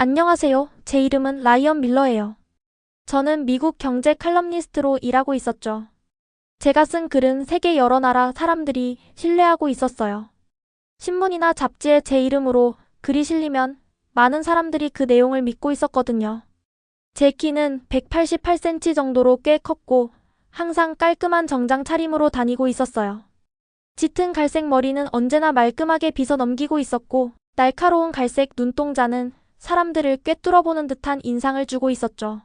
안녕하세요. 제 이름은 라이언 밀러예요. 저는 미국 경제 칼럼니스트로 일하고 있었죠. 제가 쓴 글은 세계 여러 나라 사람들이 신뢰하고 있었어요. 신문이나 잡지에 제 이름으로 글이 실리면 많은 사람들이 그 내용을 믿고 있었거든요. 제 키는 188cm 정도로 꽤 컸고 항상 깔끔한 정장 차림으로 다니고 있었어요. 짙은 갈색 머리는 언제나 말끔하게 빗어 넘기고 있었고 날카로운 갈색 눈동자는 사람들을 꿰뚫어보는 듯한 인상을 주고 있었죠.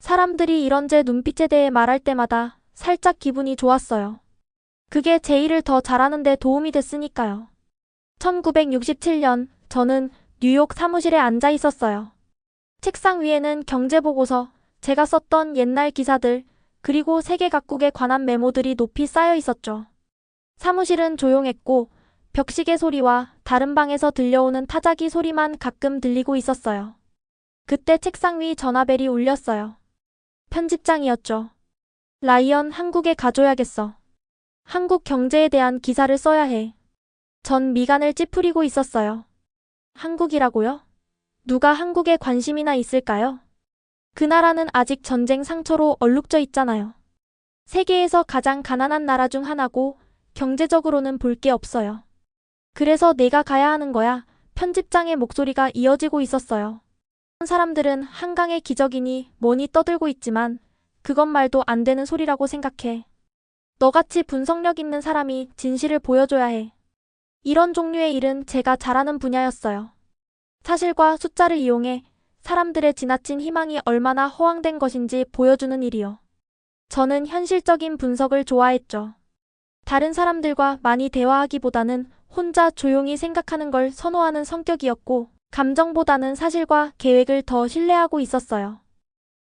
사람들이 이런 제 눈빛에 대해 말할 때마다 살짝 기분이 좋았어요. 그게 제 일을 더 잘하는 데 도움이 됐으니까요. 1967년 저는 뉴욕 사무실에 앉아 있었어요. 책상 위에는 경제보고서, 제가 썼던 옛날 기사들, 그리고 세계 각국에 관한 메모들이 높이 쌓여 있었죠. 사무실은 조용했고 벽시계 소리와 다른 방에서 들려오는 타자기 소리만 가끔 들리고 있었어요. 그때 책상 위 전화벨이 울렸어요. 편집장이었죠. 라이언 한국에 가줘야겠어. 한국 경제에 대한 기사를 써야 해. 전 미간을 찌푸리고 있었어요. 한국이라고요? 누가 한국에 관심이나 있을까요? 그 나라는 아직 전쟁 상처로 얼룩져 있잖아요. 세계에서 가장 가난한 나라 중 하나고 경제적으로는 볼 게 없어요. 그래서 내가 가야 하는 거야. 편집장의 목소리가 이어지고 있었어요. 사람들은 한강의 기적이니 뭐니 떠들고 있지만 그것 말도 안 되는 소리라고 생각해. 너같이 분석력 있는 사람이 진실을 보여줘야 해. 이런 종류의 일은 제가 잘하는 분야였어요. 사실과 숫자를 이용해 사람들의 지나친 희망이 얼마나 허황된 것인지 보여주는 일이요. 저는 현실적인 분석을 좋아했죠. 다른 사람들과 많이 대화하기보다는 혼자 조용히 생각하는 걸 선호하는 성격이었고, 감정보다는 사실과 계획을 더 신뢰하고 있었어요.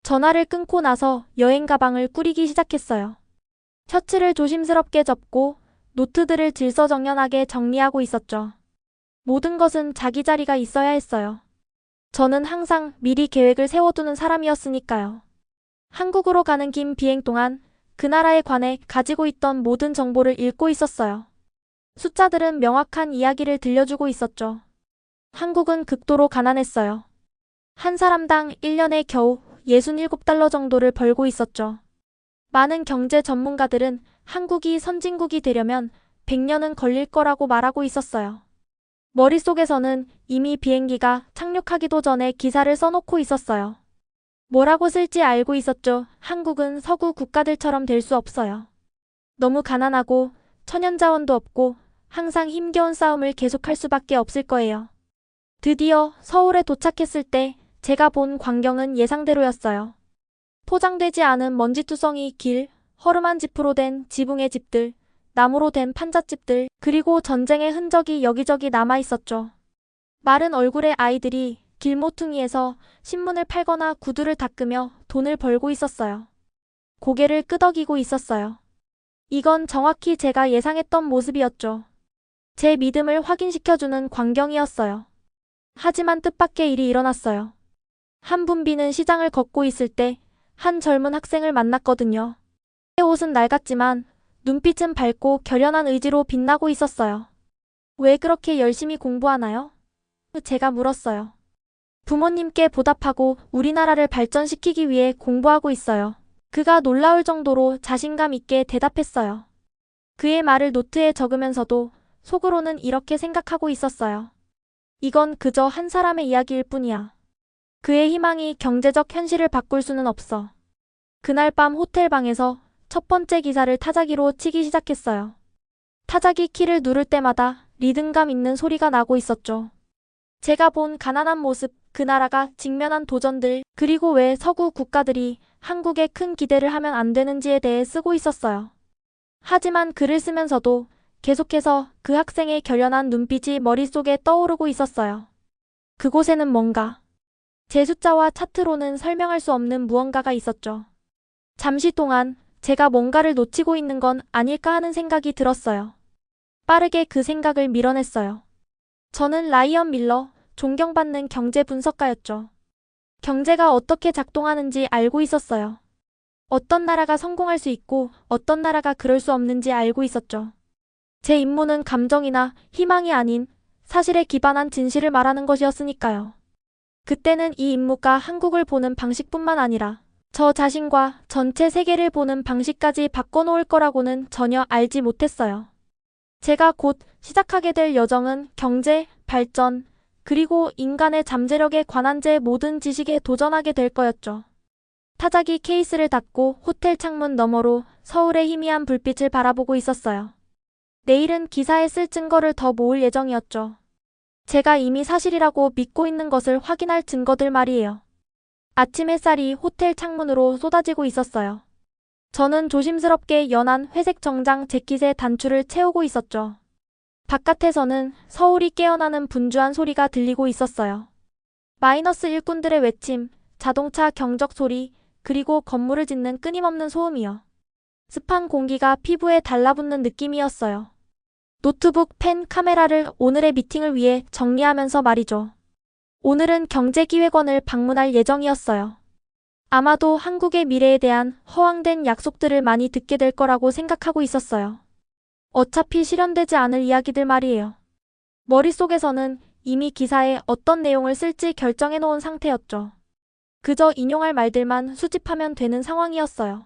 전화를 끊고 나서 여행 가방을 꾸리기 시작했어요. 셔츠를 조심스럽게 접고 노트들을 질서정연하게 정리하고 있었죠. 모든 것은 자기 자리가 있어야 했어요. 저는 항상 미리 계획을 세워두는 사람이었으니까요. 한국으로 가는 긴 비행 동안 그 나라에 관해 가지고 있던 모든 정보를 읽고 있었어요. 숫자들은 명확한 이야기를 들려주고 있었죠. 한국은 극도로 가난했어요. 한 사람당 1년에 겨우 67달러 정도를 벌고 있었죠. 많은 경제 전문가들은 한국이 선진국이 되려면 100년은 걸릴 거라고 말하고 있었어요. 머릿속에서는 이미 비행기가 착륙하기도 전에 기사를 써놓고 있었어요. 뭐라고 쓸지 알고 있었죠. 한국은 서구 국가들처럼 될 수 없어요. 너무 가난하고 천연자원도 없고 항상 힘겨운 싸움을 계속할 수밖에 없을 거예요. 드디어 서울에 도착했을 때 제가 본 광경은 예상대로였어요. 포장되지 않은 먼지투성이 길, 허름한 지프로 된 지붕의 집들, 나무로 된 판잣집들, 그리고 전쟁의 흔적이 여기저기 남아 있었죠. 마른 얼굴의 아이들이 길모퉁이에서 신문을 팔거나 구두를 닦으며 돈을 벌고 있었어요. 고개를 끄덕이고 있었어요. 이건 정확히 제가 예상했던 모습이었죠. 제 믿음을 확인시켜주는 광경이었어요. 하지만 뜻밖의 일이 일어났어요. 한 분비는 시장을 걷고 있을 때 한 젊은 학생을 만났거든요. 옷은 낡았지만 눈빛은 밝고 결연한 의지로 빛나고 있었어요. 왜 그렇게 열심히 공부하나요? 제가 물었어요. 부모님께 보답하고 우리나라를 발전시키기 위해 공부하고 있어요. 그가 놀라울 정도로 자신감 있게 대답했어요. 그의 말을 노트에 적으면서도 속으로는 이렇게 생각하고 있었어요. 이건 그저 한 사람의 이야기일 뿐이야. 그의 희망이 경제적 현실을 바꿀 수는 없어. 그날 밤 호텔 방에서 첫 번째 기사를 타자기로 치기 시작했어요. 타자기 키를 누를 때마다 리듬감 있는 소리가 나고 있었죠. 제가 본 가난한 모습, 그 나라가 직면한 도전들, 그리고 왜 서구 국가들이 한국에 큰 기대를 하면 안 되는지에 대해 쓰고 있었어요. 하지만 글을 쓰면서도 계속해서 그 학생의 결연한 눈빛이 머릿속에 떠오르고 있었어요. 그곳에는 뭔가 제 숫자와 차트로는 설명할 수 없는 무언가가 있었죠. 잠시 동안 제가 뭔가를 놓치고 있는 건 아닐까 하는 생각이 들었어요. 빠르게 그 생각을 밀어냈어요. 저는 라이언 밀러, 존경받는 경제 분석가였죠. 경제가 어떻게 작동하는지 알고 있었어요. 어떤 나라가 성공할 수 있고 어떤 나라가 그럴 수 없는지 알고 있었죠. 제 임무는 감정이나 희망이 아닌 사실에 기반한 진실을 말하는 것이었으니까요. 그때는 이 임무가 한국을 보는 방식뿐만 아니라 저 자신과 전체 세계를 보는 방식까지 바꿔놓을 거라고는 전혀 알지 못했어요. 제가 곧 시작하게 될 여정은 경제, 발전, 그리고 인간의 잠재력에 관한 제 모든 지식에 도전하게 될 거였죠. 타자기 케이스를 닫고 호텔 창문 너머로 서울의 희미한 불빛을 바라보고 있었어요. 내일은 기사에 쓸 증거를 더 모을 예정이었죠. 제가 이미 사실이라고 믿고 있는 것을 확인할 증거들 말이에요. 아침 햇살이 호텔 창문으로 쏟아지고 있었어요. 저는 조심스럽게 연한 회색 정장 재킷에 단추를 채우고 있었죠. 바깥에서는 서울이 깨어나는 분주한 소리가 들리고 있었어요. 마이너스 일꾼들의 외침, 자동차 경적 소리, 그리고 건물을 짓는 끊임없는 소음이요. 습한 공기가 피부에 달라붙는 느낌이었어요. 노트북, 펜, 카메라를 오늘의 미팅을 위해 정리하면서 말이죠. 오늘은 경제기획원을 방문할 예정이었어요. 아마도 한국의 미래에 대한 허황된 약속들을 많이 듣게 될 거라고 생각하고 있었어요. 어차피 실현되지 않을 이야기들 말이에요. 머릿속에서는 이미 기사에 어떤 내용을 쓸지 결정해 놓은 상태였죠. 그저 인용할 말들만 수집하면 되는 상황이었어요.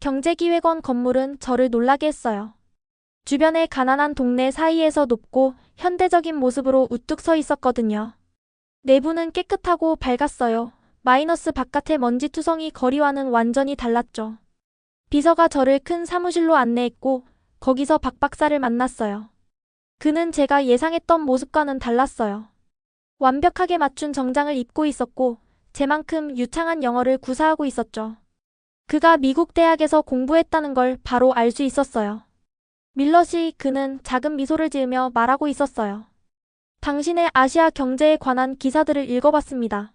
경제기획원 건물은 저를 놀라게 했어요. 주변의 가난한 동네 사이에서 높고 현대적인 모습으로 우뚝 서 있었거든요. 내부는 깨끗하고 밝았어요. 마이너스 바깥의 먼지 투성이 거리와는 완전히 달랐죠. 비서가 저를 큰 사무실로 안내했고 거기서 박 박사를 만났어요. 그는 제가 예상했던 모습과는 달랐어요. 완벽하게 맞춘 정장을 입고 있었고 제만큼 유창한 영어를 구사하고 있었죠. 그가 미국 대학에서 공부했다는 걸 바로 알 수 있었어요. 밀럿이 그는 작은 미소를 지으며 말하고 있었어요. 당신의 아시아 경제에 관한 기사들을 읽어봤습니다.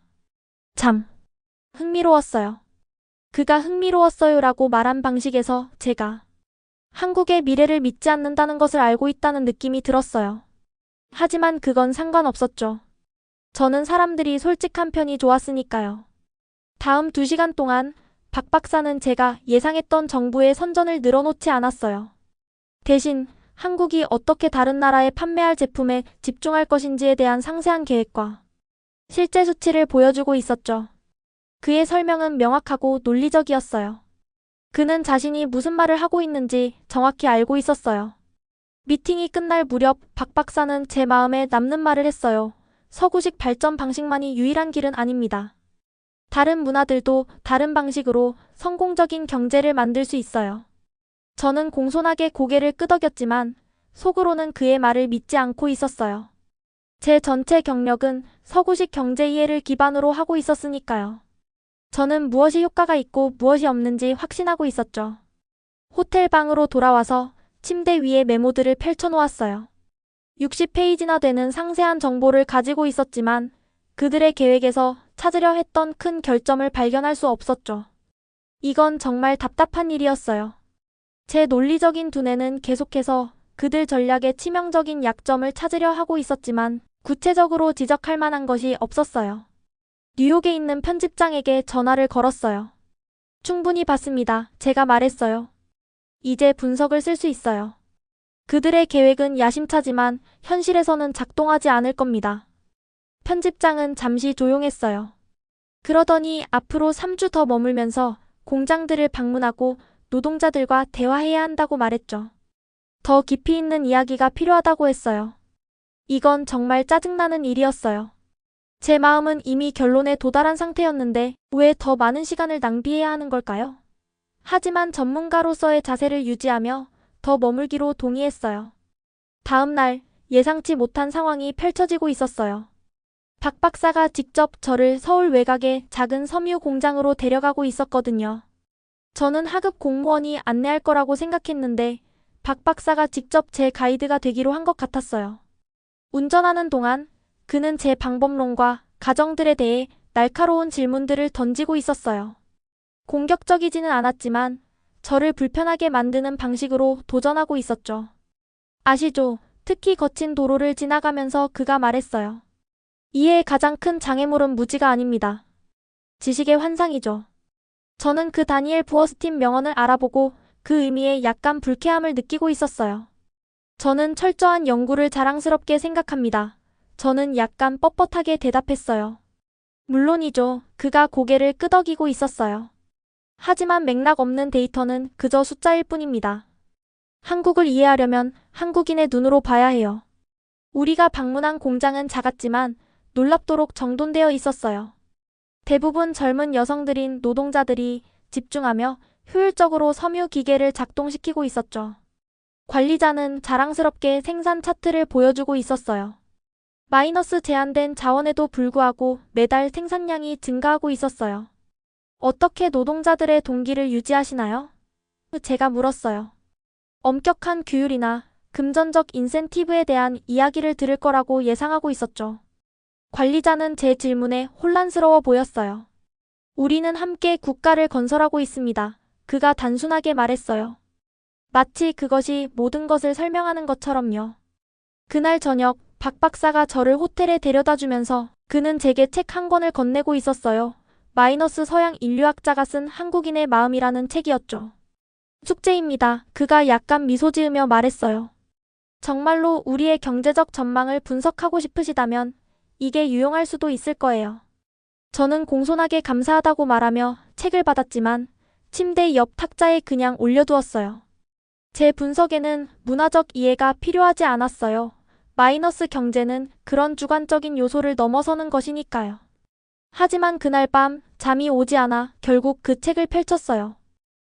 참, 흥미로웠어요. 그가 흥미로웠어요라고 말한 방식에서 제가 한국의 미래를 믿지 않는다는 것을 알고 있다는 느낌이 들었어요. 하지만 그건 상관없었죠. 저는 사람들이 솔직한 편이 좋았으니까요. 다음 두 시간 동안 박 박사는 제가 예상했던 정부의 선전을 늘어놓지 않았어요. 대신 한국이 어떻게 다른 나라에 판매할 제품에 집중할 것인지에 대한 상세한 계획과 실제 수치를 보여주고 있었죠. 그의 설명은 명확하고 논리적이었어요. 그는 자신이 무슨 말을 하고 있는지 정확히 알고 있었어요. 미팅이 끝날 무렵 박 박사는 제 마음에 남는 말을 했어요. 서구식 발전 방식만이 유일한 길은 아닙니다. 다른 문화들도 다른 방식으로 성공적인 경제를 만들 수 있어요. 저는 공손하게 고개를 끄덕였지만 속으로는 그의 말을 믿지 않고 있었어요. 제 전체 경력은 서구식 경제 이해를 기반으로 하고 있었으니까요. 저는 무엇이 효과가 있고 무엇이 없는지 확신하고 있었죠. 호텔 방으로 돌아와서 침대 위에 메모들을 펼쳐놓았어요. 60페이지나 되는 상세한 정보를 가지고 있었지만 그들의 계획에서 찾으려 했던 큰 결점을 발견할 수 없었죠. 이건 정말 답답한 일이었어요. 제 논리적인 두뇌는 계속해서 그들 전략의 치명적인 약점을 찾으려 하고 있었지만 구체적으로 지적할 만한 것이 없었어요. 뉴욕에 있는 편집장에게 전화를 걸었어요. 충분히 봤습니다. 제가 말했어요. 이제 분석을 쓸 수 있어요. 그들의 계획은 야심차지만 현실에서는 작동하지 않을 겁니다. 편집장은 잠시 조용했어요. 그러더니 앞으로 3주 더 머물면서 공장들을 방문하고 노동자들과 대화해야 한다고 말했죠. 더 깊이 있는 이야기가 필요하다고 했어요. 이건 정말 짜증나는 일이었어요. 제 마음은 이미 결론에 도달한 상태였는데 왜 더 많은 시간을 낭비해야 하는 걸까요? 하지만 전문가로서의 자세를 유지하며 더 머물기로 동의했어요. 다음 날 예상치 못한 상황이 펼쳐지고 있었어요. 박 박사가 직접 저를 서울 외곽의 작은 섬유 공장으로 데려가고 있었거든요. 저는 하급 공무원이 안내할 거라고 생각했는데 박 박사가 직접 제 가이드가 되기로 한 것 같았어요. 운전하는 동안 그는 제 방법론과 가정들에 대해 날카로운 질문들을 던지고 있었어요. 공격적이지는 않았지만 저를 불편하게 만드는 방식으로 도전하고 있었죠. 아시죠? 특히 거친 도로를 지나가면서 그가 말했어요. 이해의 가장 큰 장애물은 무지가 아닙니다. 지식의 환상이죠. 저는 그 다니엘 부어스틴 명언을 알아보고 그 의미에 약간 불쾌함을 느끼고 있었어요. 저는 철저한 연구를 자랑스럽게 생각합니다. 저는 약간 뻣뻣하게 대답했어요. 물론이죠. 그가 고개를 끄덕이고 있었어요. 하지만 맥락 없는 데이터는 그저 숫자일 뿐입니다. 한국을 이해하려면 한국인의 눈으로 봐야 해요. 우리가 방문한 공장은 작았지만 놀랍도록 정돈되어 있었어요. 대부분 젊은 여성들인 노동자들이 집중하며 효율적으로 섬유 기계를 작동시키고 있었죠. 관리자는 자랑스럽게 생산 차트를 보여주고 있었어요. 마이너스 제한된 자원에도 불구하고 매달 생산량이 증가하고 있었어요. 어떻게 노동자들의 동기를 유지하시나요? 제가 물었어요. 엄격한 규율이나 금전적 인센티브에 대한 이야기를 들을 거라고 예상하고 있었죠. 관리자는 제 질문에 혼란스러워 보였어요. 우리는 함께 국가를 건설하고 있습니다. 그가 단순하게 말했어요. 마치 그것이 모든 것을 설명하는 것처럼요. 그날 저녁 박 박사가 저를 호텔에 데려다 주면서 그는 제게 책 한 권을 건네고 있었어요. 마이너스 서양 인류학자가 쓴 한국인의 마음이라는 책이었죠. 숙제입니다. 그가 약간 미소 지으며 말했어요. 정말로 우리의 경제적 전망을 분석하고 싶으시다면 이게 유용할 수도 있을 거예요. 저는 공손하게 감사하다고 말하며 책을 받았지만 침대 옆 탁자에 그냥 올려두었어요. 제 분석에는 문화적 이해가 필요하지 않았어요. 마이너스 경제는 그런 주관적인 요소를 넘어서는 것이니까요. 하지만 그날 밤 잠이 오지 않아 결국 그 책을 펼쳤어요.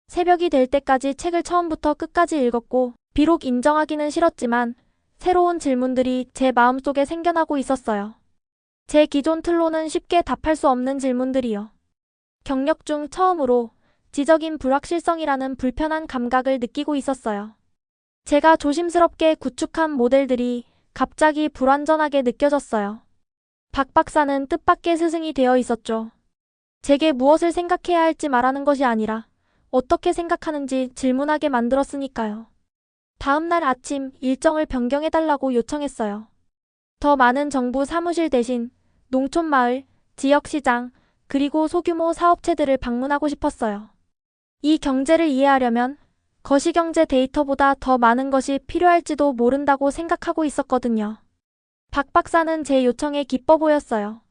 새벽이 될 때까지 책을 처음부터 끝까지 읽었고 비록 인정하기는 싫었지만 새로운 질문들이 제 마음속에 생겨나고 있었어요. 제 기존 틀로는 쉽게 답할 수 없는 질문들이요. 경력 중 처음으로 지적인 불확실성이라는 불편한 감각을 느끼고 있었어요. 제가 조심스럽게 구축한 모델들이 갑자기 불완전하게 느껴졌어요. 박 박사는 뜻밖의 스승이 되어 있었죠. 제게 무엇을 생각해야 할지 말하는 것이 아니라 어떻게 생각하는지 질문하게 만들었으니까요. 다음 날 아침 일정을 변경해달라고 요청했어요. 더 많은 정부 사무실 대신 농촌마을, 지역시장, 그리고 소규모 사업체들을 방문하고 싶었어요. 이 경제를 이해하려면 거시경제 데이터보다 더 많은 것이 필요할지도 모른다고 생각하고 있었거든요. 박 박사는 제 요청에 기뻐 보였어요.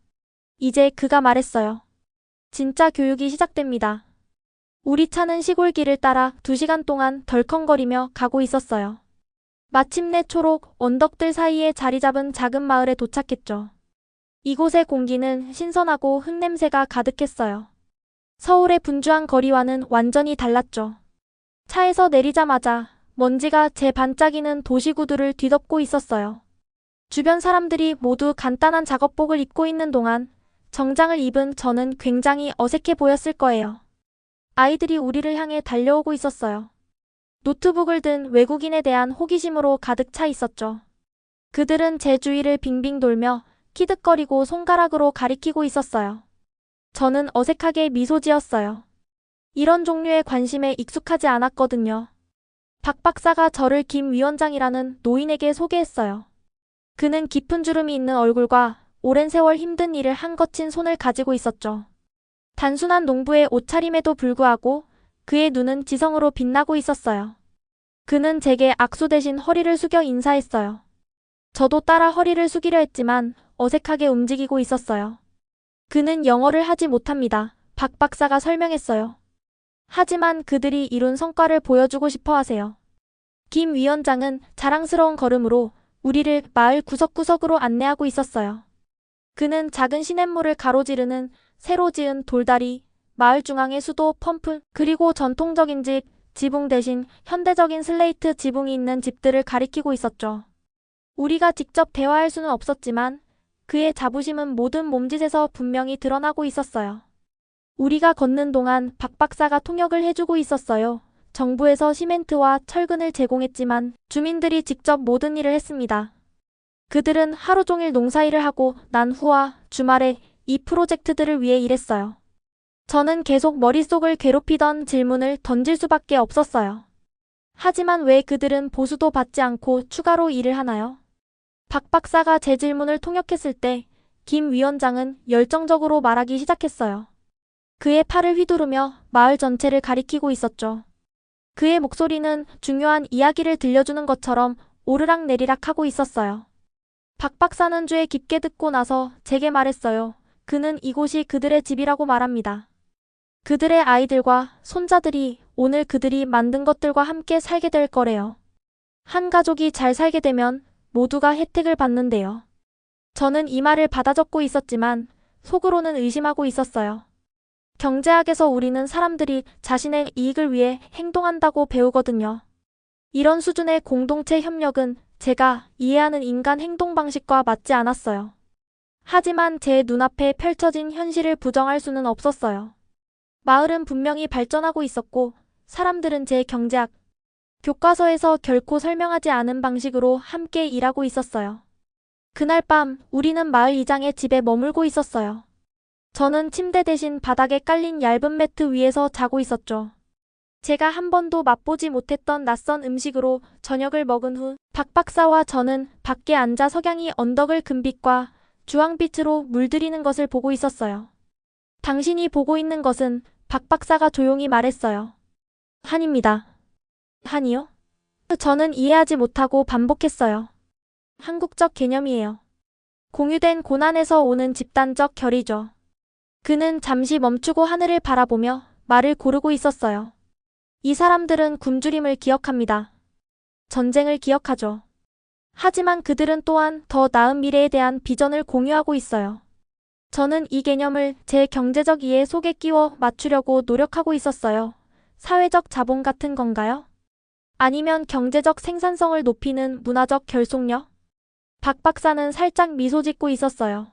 이제 그가 말했어요. 진짜 교육이 시작됩니다. 우리 차는 시골길을 따라 두 시간 동안 덜컹거리며 가고 있었어요. 마침내 초록 언덕들 사이에 자리 잡은 작은 마을에 도착했죠. 이곳의 공기는 신선하고 흙냄새가 가득했어요. 서울의 분주한 거리와는 완전히 달랐죠. 차에서 내리자마자 먼지가 제 반짝이는 도시 구두를 뒤덮고 있었어요. 주변 사람들이 모두 간단한 작업복을 입고 있는 동안 정장을 입은 저는 굉장히 어색해 보였을 거예요. 아이들이 우리를 향해 달려오고 있었어요. 노트북을 든 외국인에 대한 호기심으로 가득 차 있었죠. 그들은 제 주위를 빙빙 돌며 키득거리고 손가락으로 가리키고 있었어요. 저는 어색하게 미소 지었어요. 이런 종류의 관심에 익숙하지 않았거든요. 박 박사가 저를 김 위원장이라는 노인에게 소개했어요. 그는 깊은 주름이 있는 얼굴과 오랜 세월 힘든 일을 한 거친 손을 가지고 있었죠. 단순한 농부의 옷차림에도 불구하고 그의 눈은 지성으로 빛나고 있었어요. 그는 제게 악수 대신 허리를 숙여 인사했어요. 저도 따라 허리를 숙이려 했지만 어색하게 움직이고 있었어요. 그는 영어를 하지 못합니다. 박 박사가 설명했어요. 하지만 그들이 이룬 성과를 보여주고 싶어 하세요. 김 위원장은 자랑스러운 걸음으로 우리를 마을 구석구석으로 안내하고 있었어요. 그는 작은 시냇물을 가로지르는 새로 지은 돌다리, 마을 중앙의 수도 펌프, 그리고 전통적인 집, 지붕 대신 현대적인 슬레이트 지붕이 있는 집들을 가리키고 있었죠. 우리가 직접 대화할 수는 없었지만 그의 자부심은 모든 몸짓에서 분명히 드러나고 있었어요. 우리가 걷는 동안 박 박사가 통역을 해주고 있었어요. 정부에서 시멘트와 철근을 제공했지만 주민들이 직접 모든 일을 했습니다. 그들은 하루 종일 농사일을 하고 난 후와 주말에 이 프로젝트들을 위해 일했어요. 저는 계속 머릿속을 괴롭히던 질문을 던질 수밖에 없었어요. 하지만 왜 그들은 보수도 받지 않고 추가로 일을 하나요? 박 박사가 제 질문을 통역했을 때 김 위원장은 열정적으로 말하기 시작했어요. 그의 팔을 휘두르며 마을 전체를 가리키고 있었죠. 그의 목소리는 중요한 이야기를 들려주는 것처럼 오르락 내리락 하고 있었어요. 박 박사는 주에 깊게 듣고 나서 제게 말했어요. 그는 이곳이 그들의 집이라고 말합니다. 그들의 아이들과 손자들이 오늘 그들이 만든 것들과 함께 살게 될 거래요. 한 가족이 잘 살게 되면 모두가 혜택을 받는데요. 저는 이 말을 받아 적고 있었지만 속으로는 의심하고 있었어요. 경제학에서 우리는 사람들이 자신의 이익을 위해 행동한다고 배우거든요. 이런 수준의 공동체 협력은 제가 이해하는 인간 행동 방식과 맞지 않았어요. 하지만 제 눈앞에 펼쳐진 현실을 부정할 수는 없었어요. 마을은 분명히 발전하고 있었고 사람들은 제 경제학 교과서에서 결코 설명하지 않은 방식으로 함께 일하고 있었어요. 그날 밤 우리는 마을 이장의 집에 머물고 있었어요. 저는 침대 대신 바닥에 깔린 얇은 매트 위에서 자고 있었죠. 제가 한 번도 맛보지 못했던 낯선 음식으로 저녁을 먹은 후 박 박사와 저는 밖에 앉아 석양이 언덕을 금빛과 주황빛으로 물들이는 것을 보고 있었어요. 당신이 보고 있는 것은 박 박사가 조용히 말했어요. 한입니다. 한이요? 저는 이해하지 못하고 반복했어요. 한국적 개념이에요. 공유된 고난에서 오는 집단적 결이죠. 그는 잠시 멈추고 하늘을 바라보며 말을 고르고 있었어요. 이 사람들은 굶주림을 기억합니다. 전쟁을 기억하죠. 하지만 그들은 또한 더 나은 미래에 대한 비전을 공유하고 있어요. 저는 이 개념을 제 경제적 이해 속에 끼워 맞추려고 노력하고 있었어요. 사회적 자본 같은 건가요? 아니면 경제적 생산성을 높이는 문화적 결속력? 박 박사는 살짝 미소 짓고 있었어요.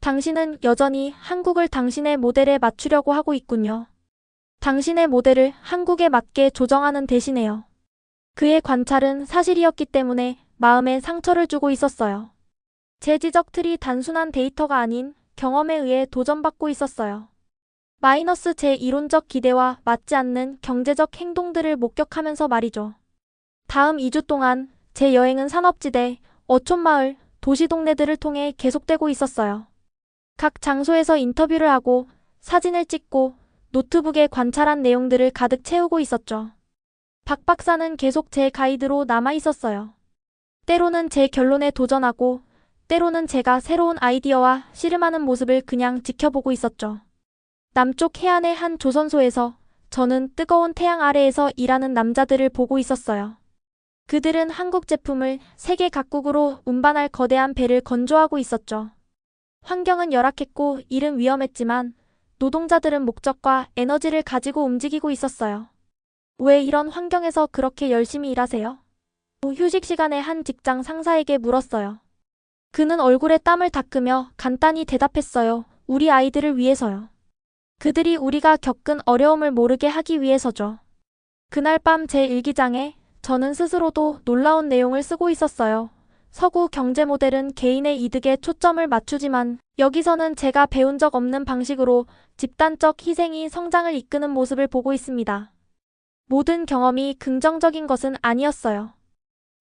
당신은 여전히 한국을 당신의 모델에 맞추려고 하고 있군요. 당신의 모델을 한국에 맞게 조정하는 대신에요. 그의 관찰은 사실이었기 때문에 마음에 상처를 주고 있었어요. 제 지적 틀이 단순한 데이터가 아닌 경험에 의해 도전받고 있었어요. 마이너스 제 이론적 기대와 맞지 않는 경제적 행동들을 목격하면서 말이죠. 다음 2주 동안 제 여행은 산업지대, 어촌마을, 도시 동네들을 통해 계속되고 있었어요. 각 장소에서 인터뷰를 하고 사진을 찍고 노트북에 관찰한 내용들을 가득 채우고 있었죠. 박 박사는 계속 제 가이드로 남아 있었어요. 때로는 제 결론에 도전하고 때로는 제가 새로운 아이디어와 씨름하는 모습을 그냥 지켜보고 있었죠. 남쪽 해안의 한 조선소에서 저는 뜨거운 태양 아래에서 일하는 남자들을 보고 있었어요. 그들은 한국 제품을 세계 각국으로 운반할 거대한 배를 건조하고 있었죠. 환경은 열악했고 일은 위험했지만 노동자들은 목적과 에너지를 가지고 움직이고 있었어요. 왜 이런 환경에서 그렇게 열심히 일하세요? 휴식 시간에 한 직장 상사에게 물었어요. 그는 얼굴에 땀을 닦으며 간단히 대답했어요. 우리 아이들을 위해서요. 그들이 우리가 겪은 어려움을 모르게 하기 위해서죠. 그날 밤 제 일기장에 저는 스스로도 놀라운 내용을 쓰고 있었어요. 서구 경제 모델은 개인의 이득에 초점을 맞추지만 여기서는 제가 배운 적 없는 방식으로 집단적 희생이 성장을 이끄는 모습을 보고 있습니다. 모든 경험이 긍정적인 것은 아니었어요.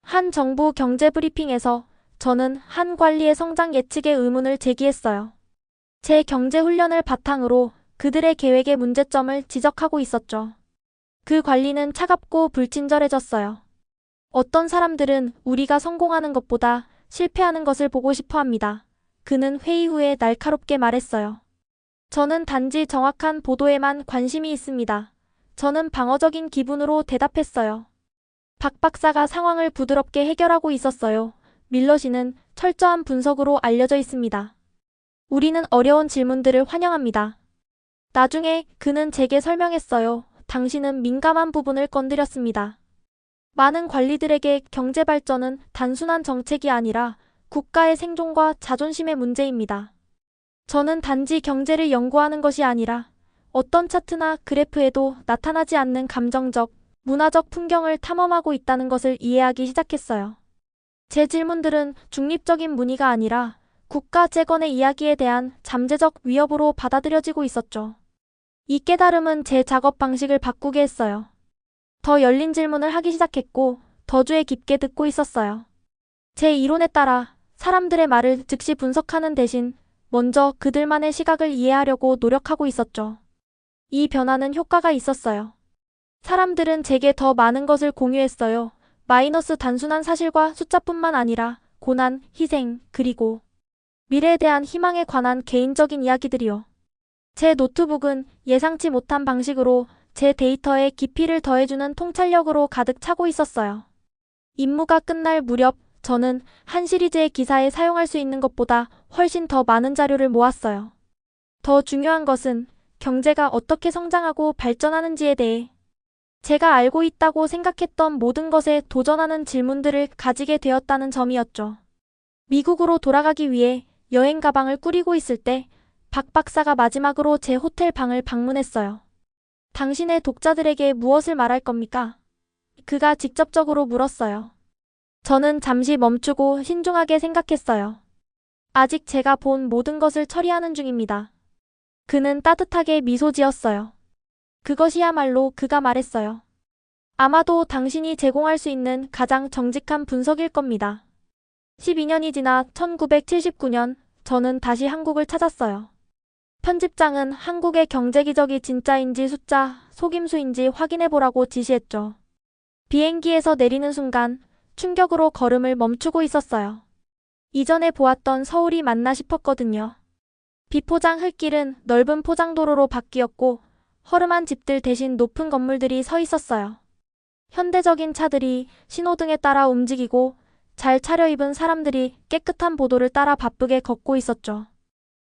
한 정부 경제 브리핑에서 저는 한 관리의 성장 예측에 의문을 제기했어요. 제 경제 훈련을 바탕으로 그들의 계획의 문제점을 지적하고 있었죠. 그 관리는 차갑고 불친절해졌어요. 어떤 사람들은 우리가 성공하는 것보다 실패하는 것을 보고 싶어 합니다. 그는 회의 후에 날카롭게 말했어요. 저는 단지 정확한 보도에만 관심이 있습니다. 저는 방어적인 기분으로 대답했어요. 박 박사가 상황을 부드럽게 해결하고 있었어요. 밀러 씨는 철저한 분석으로 알려져 있습니다. 우리는 어려운 질문들을 환영합니다. 나중에 그는 제게 설명했어요. 당신은 민감한 부분을 건드렸습니다. 많은 관리들에게 경제 발전은 단순한 정책이 아니라 국가의 생존과 자존심의 문제입니다. 저는 단지 경제를 연구하는 것이 아니라 어떤 차트나 그래프에도 나타나지 않는 감정적, 문화적 풍경을 탐험하고 있다는 것을 이해하기 시작했어요. 제 질문들은 중립적인 문의가 아니라 국가 재건의 이야기에 대한 잠재적 위협으로 받아들여지고 있었죠. 이 깨달음은 제 작업 방식을 바꾸게 했어요. 더 열린 질문을 하기 시작했고 더 주에 깊게 듣고 있었어요. 제 이론에 따라 사람들의 말을 즉시 분석하는 대신 먼저 그들만의 시각을 이해하려고 노력하고 있었죠. 이 변화는 효과가 있었어요. 사람들은 제게 더 많은 것을 공유했어요. 마이너스 단순한 사실과 숫자뿐만 아니라 고난, 희생, 그리고 미래에 대한 희망에 관한 개인적인 이야기들이요. 제 노트북은 예상치 못한 방식으로 제 데이터에 깊이를 더해주는 통찰력으로 가득 차고 있었어요. 임무가 끝날 무렵 저는 한 시리즈의 기사에 사용할 수 있는 것보다 훨씬 더 많은 자료를 모았어요. 더 중요한 것은 경제가 어떻게 성장하고 발전하는지에 대해 제가 알고 있다고 생각했던 모든 것에 도전하는 질문들을 가지게 되었다는 점이었죠. 미국으로 돌아가기 위해 여행 가방을 꾸리고 있을 때 박 박사가 마지막으로 제 호텔 방을 방문했어요. 당신의 독자들에게 무엇을 말할 겁니까? 그가 직접적으로 물었어요. 저는 잠시 멈추고 신중하게 생각했어요. 아직 제가 본 모든 것을 처리하는 중입니다. 그는 따뜻하게 미소 지었어요. 그것이야말로 그가 말했어요. 아마도 당신이 제공할 수 있는 가장 정직한 분석일 겁니다. 12년이 지나 1979년 저는 다시 한국을 찾았어요. 편집장은 한국의 경제 기적이 진짜인지 숫자, 속임수인지 확인해보라고 지시했죠. 비행기에서 내리는 순간 충격으로 걸음을 멈추고 있었어요. 이전에 보았던 서울이 맞나 싶었거든요. 비포장 흙길은 넓은 포장도로로 바뀌었고 허름한 집들 대신 높은 건물들이 서 있었어요. 현대적인 차들이 신호등에 따라 움직이고 잘 차려입은 사람들이 깨끗한 보도를 따라 바쁘게 걷고 있었죠.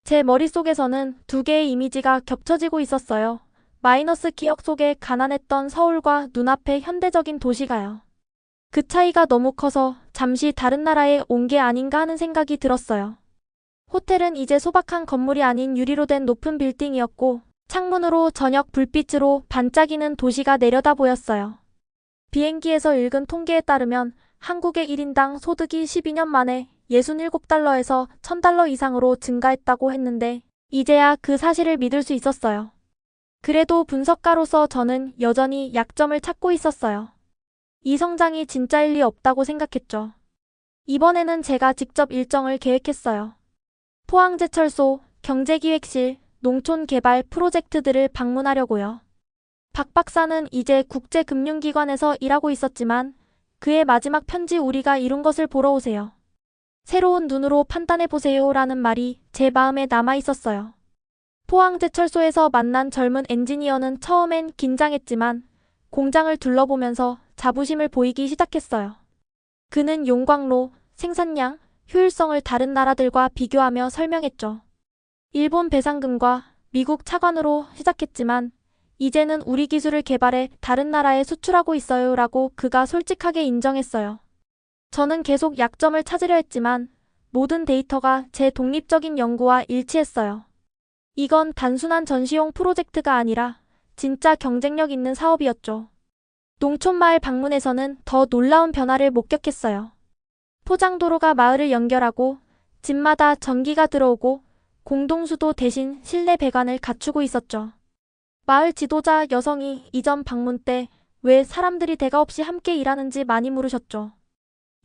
제 머릿속에서는 두 개의 이미지가 겹쳐지고 있었어요. 마이너스 기억 속에 가난했던 서울과 눈앞의 현대적인 도시가요. 그 차이가 너무 커서 잠시 다른 나라에 온 게 아닌가 하는 생각이 들었어요. 호텔은 이제 소박한 건물이 아닌 유리로 된 높은 빌딩이었고 창문으로 저녁 불빛으로 반짝이는 도시가 내려다 보였어요. 비행기에서 읽은 통계에 따르면 한국의 1인당 소득이 12년 만에 67달러에서 1000달러 이상으로 증가했다고 했는데 이제야 그 사실을 믿을 수 있었어요. 그래도 분석가로서 저는 여전히 약점을 찾고 있었어요. 이 성장이 진짜일 리 없다고 생각했죠. 이번에는 제가 직접 일정을 계획했어요. 포항제철소, 경제기획실, 농촌개발 프로젝트들을 방문하려고요. 박 박사는 이제 국제금융기관에서 일하고 있었지만 그의 마지막 편지 우리가 이룬 것을 보러 오세요. 새로운 눈으로 판단해보세요 라는 말이 제 마음에 남아 있었어요. 포항제철소에서 만난 젊은 엔지니어는 처음엔 긴장했지만 공장을 둘러보면서 자부심을 보이기 시작했어요. 그는 용광로, 생산량, 효율성을 다른 나라들과 비교하며 설명했죠. 일본 배상금과 미국 차관으로 시작했지만 이제는 우리 기술을 개발해 다른 나라에 수출하고 있어요 라고 그가 솔직하게 인정했어요. 저는 계속 약점을 찾으려 했지만 모든 데이터가 제 독립적인 연구와 일치했어요. 이건 단순한 전시용 프로젝트가 아니라 진짜 경쟁력 있는 사업이었죠. 농촌마을 방문에서는 더 놀라운 변화를 목격했어요. 포장도로가 마을을 연결하고 집마다 전기가 들어오고 공동수도 대신 실내 배관을 갖추고 있었죠. 마을 지도자 여성이 이전 방문 때 왜 사람들이 대가 없이 함께 일하는지 많이 물으셨죠.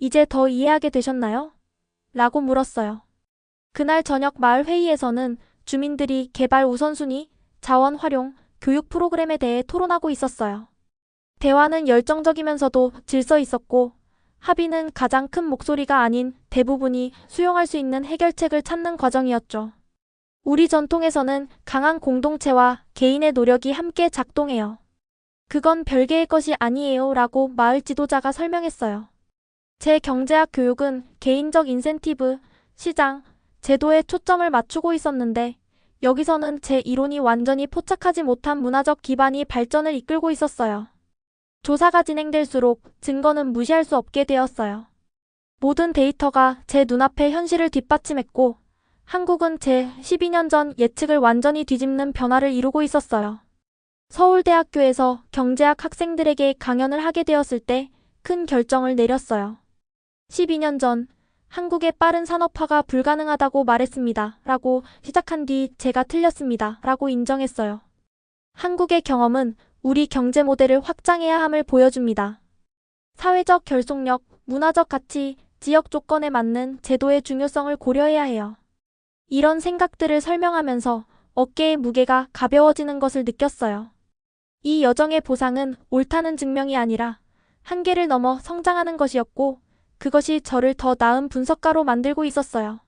이제 더 이해하게 되셨나요? 라고 물었어요. 그날 저녁 마을 회의에서는 주민들이 개발 우선순위, 자원 활용, 교육 프로그램에 대해 토론하고 있었어요. 대화는 열정적이면서도 질서 있었고 합의는 가장 큰 목소리가 아닌 대부분이 수용할 수 있는 해결책을 찾는 과정이었죠. 우리 전통에서는 강한 공동체와 개인의 노력이 함께 작동해요. 그건 별개의 것이 아니에요 라고 마을 지도자가 설명했어요. 제 경제학 교육은 개인적 인센티브, 시장, 제도에 초점을 맞추고 있었는데 여기서는 제 이론이 완전히 포착하지 못한 문화적 기반이 발전을 이끌고 있었어요. 조사가 진행될수록 증거는 무시할 수 없게 되었어요. 모든 데이터가 제 눈앞에 현실을 뒷받침했고 한국은 제 12년 전 예측을 완전히 뒤집는 변화를 이루고 있었어요. 서울대학교에서 경제학 학생들에게 강연을 하게 되었을 때 큰 결정을 내렸어요. 12년 전 한국의 빠른 산업화가 불가능하다고 말했습니다. 라고 시작한 뒤 제가 틀렸습니다. 라고 인정했어요. 한국의 경험은 우리 경제 모델을 확장해야 함을 보여줍니다. 사회적 결속력, 문화적 가치, 지역 조건에 맞는 제도의 중요성을 고려해야 해요. 이런 생각들을 설명하면서 어깨의 무게가 가벼워지는 것을 느꼈어요. 이 여정의 보상은 옳다는 증명이 아니라 한계를 넘어 성장하는 것이었고 그것이 저를 더 나은 분석가로 만들고 있었어요.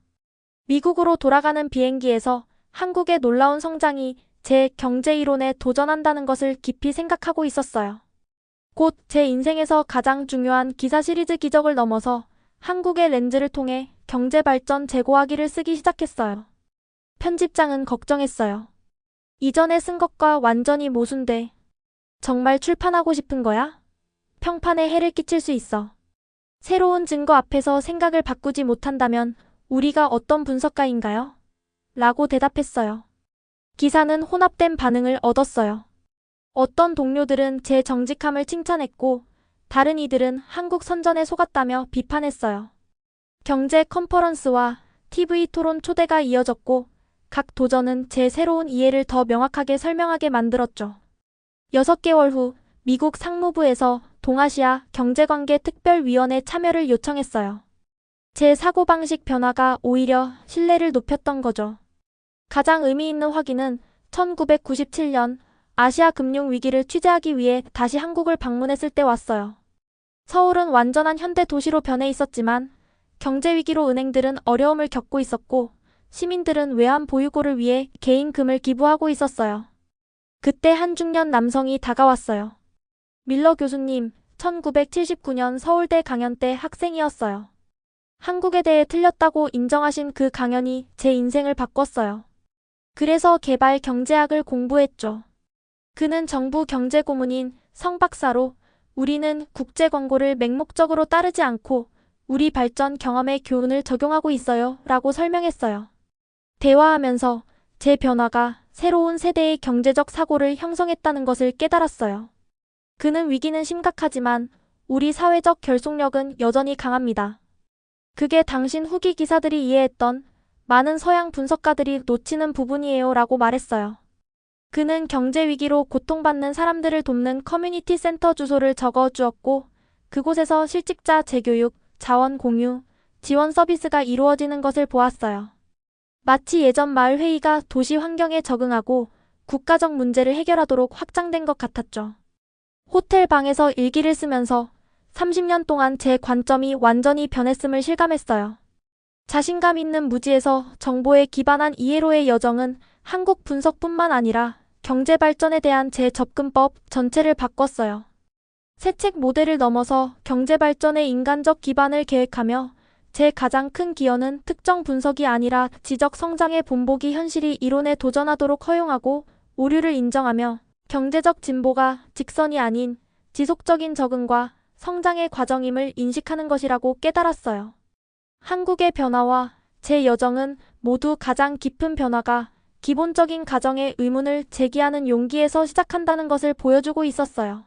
미국으로 돌아가는 비행기에서 한국의 놀라운 성장이 제 경제 이론에 도전한다는 것을 깊이 생각하고 있었어요. 곧 제 인생에서 가장 중요한 기사 시리즈 기적을 넘어서 한국의 렌즈를 통해 경제 발전 재고하기를 쓰기 시작했어요. 편집장은 걱정했어요. 이전에 쓴 것과 완전히 모순돼. 정말 출판하고 싶은 거야? 평판에 해를 끼칠 수 있어. 새로운 증거 앞에서 생각을 바꾸지 못한다면 우리가 어떤 분석가인가요? 라고 대답했어요. 기사는 혼합된 반응을 얻었어요. 어떤 동료들은 제 정직함을 칭찬했고, 다른 이들은 한국 선전에 속았다며 비판했어요. 경제 컨퍼런스와 TV 토론 초대가 이어졌고, 각 도전은 제 새로운 이해를 더 명확하게 설명하게 만들었죠. 6개월 후 미국 상무부에서 동아시아 경제관계 특별위원회 참여를 요청했어요. 제 사고방식 변화가 오히려 신뢰를 높였던 거죠. 가장 의미 있는 확인은 1997년 아시아 금융 위기를 취재하기 위해 다시 한국을 방문했을 때 왔어요. 서울은 완전한 현대 도시로 변해 있었지만 경제 위기로 은행들은 어려움을 겪고 있었고 시민들은 외환 보유고를 위해 개인금을 기부하고 있었어요. 그때 한 중년 남성이 다가왔어요. 밀러 교수님, 1979년 서울대 강연 때 학생이었어요. 한국에 대해 틀렸다고 인정하신 그 강연이 제 인생을 바꿨어요. 그래서 개발 경제학을 공부했죠. 그는 정부 경제 고문인 성 박사로 우리는 국제 광고를 맹목적으로 따르지 않고 우리 발전 경험의 교훈을 적용하고 있어요. 라고 설명했어요. 대화하면서 제 변화가 새로운 세대의 경제적 사고를 형성했다는 것을 깨달았어요. 그는 위기는 심각하지만 우리 사회적 결속력은 여전히 강합니다. 그게 당신 후기 기사들이 이해했던 많은 서양 분석가들이 놓치는 부분이에요 라고 말했어요. 그는 경제 위기로 고통받는 사람들을 돕는 커뮤니티 센터 주소를 적어 주었고 그곳에서 실직자 재교육, 자원 공유, 지원 서비스가 이루어지는 것을 보았어요. 마치 예전 마을 회의가 도시 환경에 적응하고 국가적 문제를 해결하도록 확장된 것 같았죠. 호텔 방에서 일기를 쓰면서 30년 동안 제 관점이 완전히 변했음을 실감했어요. 자신감 있는 무지에서 정보에 기반한 이해로의 여정은 한국 분석뿐만 아니라 경제 발전에 대한 제 접근법 전체를 바꿨어요. 새 책 모델을 넘어서 경제 발전의 인간적 기반을 계획하며 제 가장 큰 기여는 특정 분석이 아니라 지적 성장의 본보기 현실이 이론에 도전하도록 허용하고 오류를 인정하며 경제적 진보가 직선이 아닌 지속적인 적응과 성장의 과정임을 인식하는 것이라고 깨달았어요. 한국의 변화와 제 여정은 모두 가장 깊은 변화가 기본적인 가정의 의문을 제기하는 용기에서 시작한다는 것을 보여주고 있었어요.